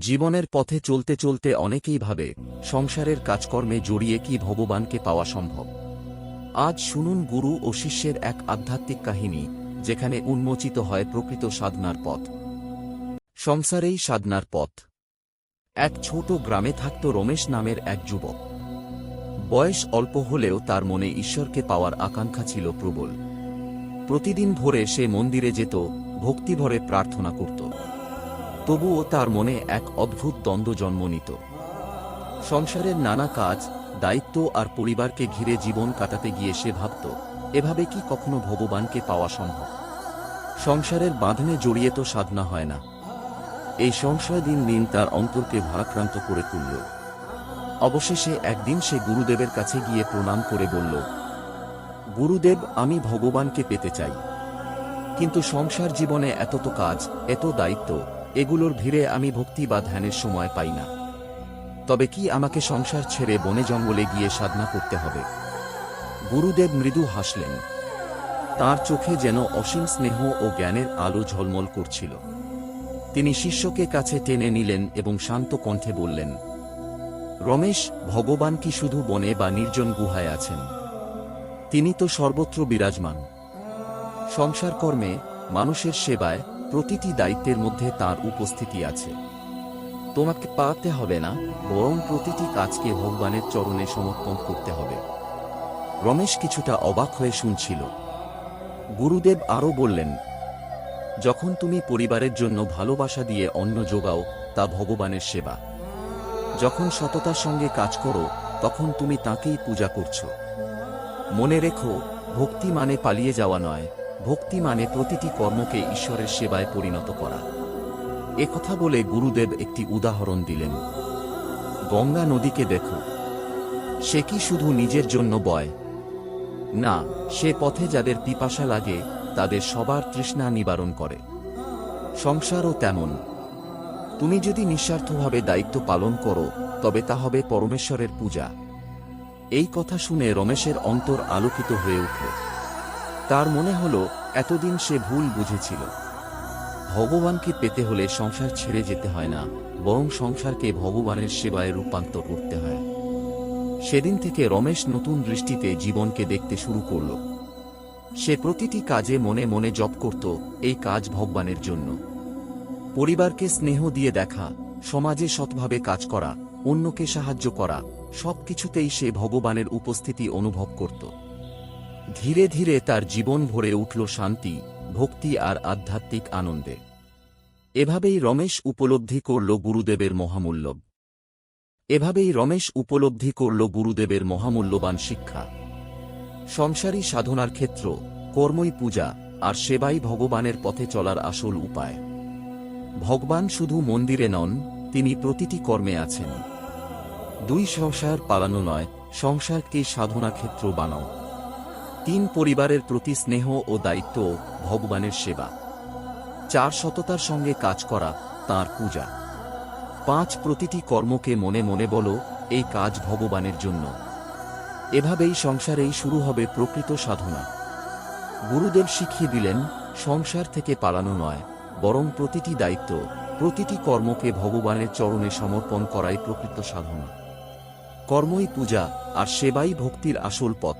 জীবনের পথে চলতে চলতে অনেকেই ভাবে, সংসারের কাজকর্মে জড়িয়ে কি ভগবানকে পাওয়া সম্ভব। আজ শুনুন গুরু ও শিষ্যের এক আধ্যাত্মিক কাহিনী, যেখানে উন্মোচিত হয় প্রকৃত সাধনার পথ। সংসারেই সাধনার পথ। এক ছোট গ্রামে থাকত রমেশ নামের এক যুবক। বয়স অল্প হলেও তার মনে ঈশ্বরকে পাওয়ার আকাঙ্ক্ষা ছিল প্রবল। প্রতিদিন ভোরে সে মন্দিরে যেত, ভক্তিভরে প্রার্থনা করত। তবুও তার মনে এক অদ্ভুত দ্বন্দ্ব জন্ম নিত। সংসারের নানা কাজ, দায়িত্ব আর পরিবারকে ঘিরে জীবন কাটাতে গিয়ে সে ভাবত, এভাবে কি কখনো ভগবানকে পাওয়া সম্ভব? সংসারের বাঁধনে জড়িয়ে তো সাধনা হয় না। এই সংশয় দিন দিন তার অন্তরকে ভারাক্রান্ত করে তুলল। অবশেষে একদিন সে গুরুদেবের কাছে গিয়ে প্রণাম করে বলল, গুরুদেব, আমি ভগবানকে পেতে চাই। কিন্তু সংসার জীবনে এত তো কাজ, এত দায়িত্ব এগুলোর ভিড়ে আমি ভক্তি বা ধ্যানের সময় পাই না। তবে কি আমাকে সংসার ছেড়ে বনে জঙ্গলে গিয়ে সাধনা করতে হবে? গুরুদেব মৃদু হাসলেন। তার চোখে যেন অসীম স্নেহ ও জ্ঞানের আলো ঝলমল করছিল। তিনি শিষ্যকে কাছে টেনে নিলেন এবং শান্ত কণ্ঠে বললেন, রমেশ, ভগবান কি শুধু বনে বা নির্জন গুহায় আছেন? তিনি তো সর্বত্র বিরাজমান। সংসার কর্মে মানুষের সেবায় প্রতিটি দায়িত্বের মধ্যে তার উপস্থিতি আছে। তোমাকে পাতে হবে না, বরং প্রতিটি কাজকে ভগবানের চরণে সমর্পণ করতে হবে। রমেশ কিছুটা অবাক হয়ে শুনছিল। গুরুদেব আরও বললেন, যখন তুমি পরিবারের জন্য ভালোবাসা দিয়ে অন্ন যোগাও, তা ভগবানের সেবা। যখন সততার সঙ্গে কাজ করো, তখন তুমি তাকেই পূজা করছ। মনে রেখো, ভক্তি মানে পালিয়ে যাওয়া নয় ভক্তি মানে প্রতিটি কর্মকে ঈশ্বরের সেবায় পরিণত করা। একথা বলে গুরুদেব একটি উদাহরণ দিলেন। গঙ্গা নদীকে দেখো। সে কি শুধু নিজের জন্য বয়? না, সে পথে যাদের পিপাসা লাগে, তাদের সবার তৃষ্ণা নিবারণ করে। সংসারও তেমন। তুমি যদি নিঃস্বার্থভাবে দায়িত্ব পালন করো, তবে তা হবে পরমেশ্বরের পূজা। এই কথা শুনে রমেশের অন্তর আলোকিত হয়ে উঠল তার মনে হল এতদিন সে ভুল বুঝেছিল। ভগবানকে পেতে হলে সংসার ছেড়ে যেতে হয় না, বরং সংসারকে ভগবানের সেবায় রূপান্তর করতে হয়। সেদিন থেকে রমেশ নতুন দৃষ্টিতে জীবনকে দেখতে শুরু করল। সে প্রতিটি কাজে মনে মনে জপ করত, এই কাজ ভগবানের জন্য। পরিবারকে স্নেহ দিয়ে দেখা, সমাজে সৎভাবে কাজ করা, অন্যকে সাহায্য করা, সবকিছুতেই সে ভগবানের উপস্থিতি অনুভব করত। ধীরে ধীরে তার জীবন ভরে উঠল শান্তি, ভক্তি আর আধ্যাত্মিক আনন্দে। এভাবেই রমেশ উপলব্ধি করল গুরুদেবের মহামূল্য এভাবেই রমেশ উপলব্ধি করল গুরুদেবের মহামূল্যবান শিক্ষা। সংসারী সাধনার ক্ষেত্র, কর্মই পূজা, আর সেবাই ভগবানের পথে চলার আসল উপায়। ভগবান শুধু মন্দিরে নন, তিনি প্রতিটি কর্মে আছেন। দুই সংসার পালানো নয় সংসারকে সাধনা ক্ষেত্র বানাও। তিন পরিবারের প্রতি স্নেহ ও দায়িত্ব ভগবানের সেবা। চার সততার সঙ্গে কাজ করা তার পূজা। পাঁচ প্রতিটি কর্মকে মনে মনে বলো, এই কাজ ভগবানের জন্য। এভাবেই সংসারেই শুরু হবে প্রকৃত সাধনা। গুরুদেব শিখিয়ে দিলেন, সংসার থেকে পালানো নয়, বরং প্রতিটি দায়িত্ব, প্রতিটি কর্মকে ভগবানের চরণে সমর্পণ করাই প্রকৃত সাধনা। কর্মই পূজা আর সেবাই ভক্তির আসল পথ।